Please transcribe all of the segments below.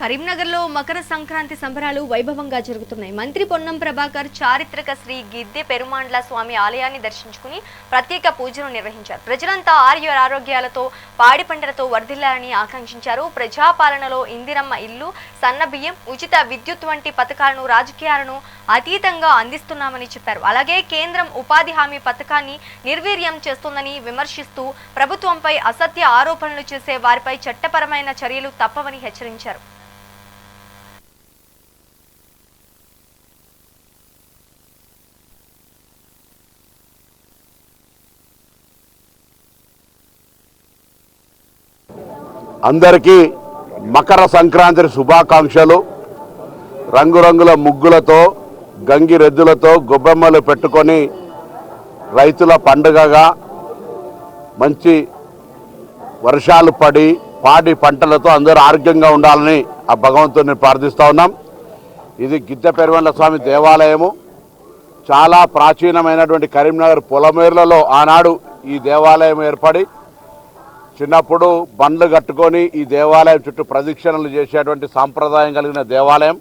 కరీంనగర్లో మకర సంక్రాంతి సంబరాలు వైభవంగా జరుగుతున్నాయి. మంత్రి పొన్నం ప్రభాకర్ చారిత్రక శ్రీ గిద్దె పెరుమాండ్ల స్వామి ఆలయాన్ని దర్శించుకుని ప్రత్యేక పూజలు నిర్వహించారు. ప్రజలంతా ఆర్య ఆరోగ్యాలతో పాడి పంటలతో వర్ధిల్లాలని ఆకాంక్షించారు. ప్రజాపాలనలో ఇందిరమ్మ ఇల్లు సన్నబియ్యం ఉచిత విద్యుత్ వంటి పథకాలను రాజకీయాలను అతీతంగా అందిస్తున్నామని చెప్పారు. అలాగే కేంద్రం ఉపాధి హామీ పథకాన్ని నిర్వీర్యం చేస్తోందని విమర్శిస్తూ ప్రభుత్వంపై అసత్య ఆరోపణలు చేసే వారిపై చట్టపరమైన చర్యలు తప్పవని హెచ్చరించారు. అందరికీ మకర సంక్రాంతి శుభాకాంక్షలు. రంగురంగుల ముగ్గులతో గంగిరెద్దులతో గొబ్బెమ్మలు పెట్టుకొని రైతుల పండుగగా మంచి వర్షాలు పడి పాడి పంటలతో అందరూ ఆరోగ్యంగా ఉండాలని ఆ భగవంతుని ప్రార్థిస్తూ ఉన్నాం. ఇది గిద్ద పెరువెండ్ల స్వామి దేవాలయము. చాలా ప్రాచీనమైనటువంటి కరీంనగర్ పొలమేర్లలో ఆనాడు ఈ దేవాలయం ఏర్పడి చిన్నప్పుడు బండ్లు కట్టుకొని ఈ దేవాలయం చుట్టూ ప్రదక్షిణలు చేసేటువంటి సాంప్రదాయం కలిగిన దేవాలయం.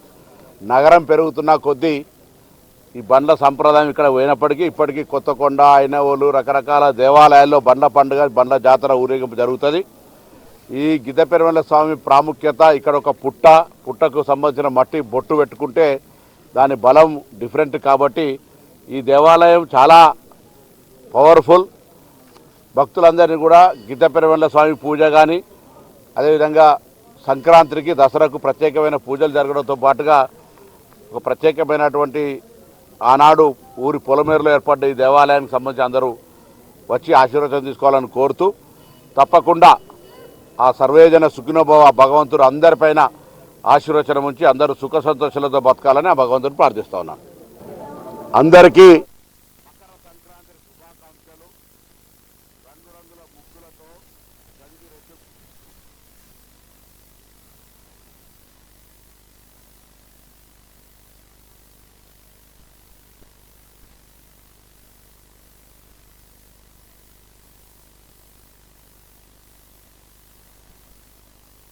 నగరం పెరుగుతున్న కొద్దీ ఈ బండ్ల సంప్రదాయం ఇక్కడ పోయినప్పటికీ ఇప్పటికీ కొత్తకొండ అయినవోలు రకరకాల దేవాలయాల్లో బండ్ల పండుగ బండ్ల జాతర ఊరేగింపు జరుగుతుంది. ఈ గిద్దపెరమల స్వామి ప్రాముఖ్యత ఇక్కడ ఒక పుట్ట పుట్టకు సంబంధించిన మట్టి బొట్టు పెట్టుకుంటే దాని బలం డిఫరెంట్ కాబట్టి ఈ దేవాలయం చాలా పవర్ఫుల్. భక్తులందరినీ కూడా గిడ్డపెరవెండ్ల స్వామి పూజ కానీ అదేవిధంగా సంక్రాంతికి దసరాకు ప్రత్యేకమైన పూజలు జరగడంతో పాటుగా ఒక ప్రత్యేకమైనటువంటి ఆనాడు ఊరి పొలమేరులో ఏర్పడ్డ ఈ దేవాలయానికి సంబంధించి అందరూ వచ్చి ఆశీర్వచనం తీసుకోవాలని కోరుతూ తప్పకుండా ఆ సర్వేజన సుఖినోభవ భగవంతుడు అందరిపైన ఆశీర్వచనం ఉంచి అందరూ సుఖ సంతోషాలతో బతకాలని ఆ భగవంతుని ప్రార్థిస్తా ఉన్నాను. అందరికీ 따라서 자기들의 격